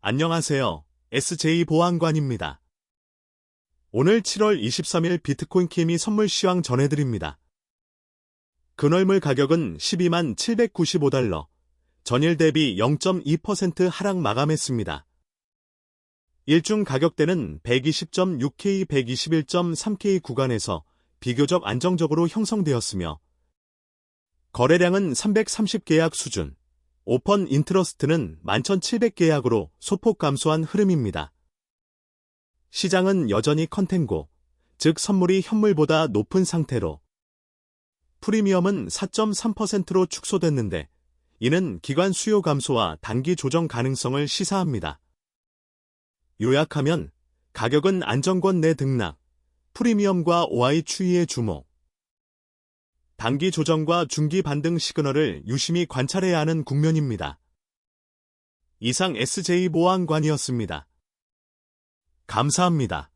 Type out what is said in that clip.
안녕하세요. SJ 보안관입니다. 오늘 7월 23일 비트코인 키미 선물 시황 전해드립니다. 근월물 가격은 12만 795달러, 전일 대비 0.2% 하락 마감했습니다. 일중 가격대는 120.6K, 121.3K 구간에서 비교적 안정적으로 형성되었으며, 거래량은 330계약 수준, 오펀 인트러스트는 11,700계약으로 소폭 감소한 흐름입니다. 시장은 여전히 컨텐고, 즉 선물이 현물보다 높은 상태로 프리미엄은 4.3%로 축소됐는데 이는 기관 수요 감소와 단기 조정 가능성을 시사합니다. 요약하면 가격은 안정권 내 등락, 프리미엄과 OI 추이의 주목, 단기 조정과 중기 반등 시그널을 유심히 관찰해야 하는 국면입니다. 이상 SJ 보안관이었습니다. 감사합니다.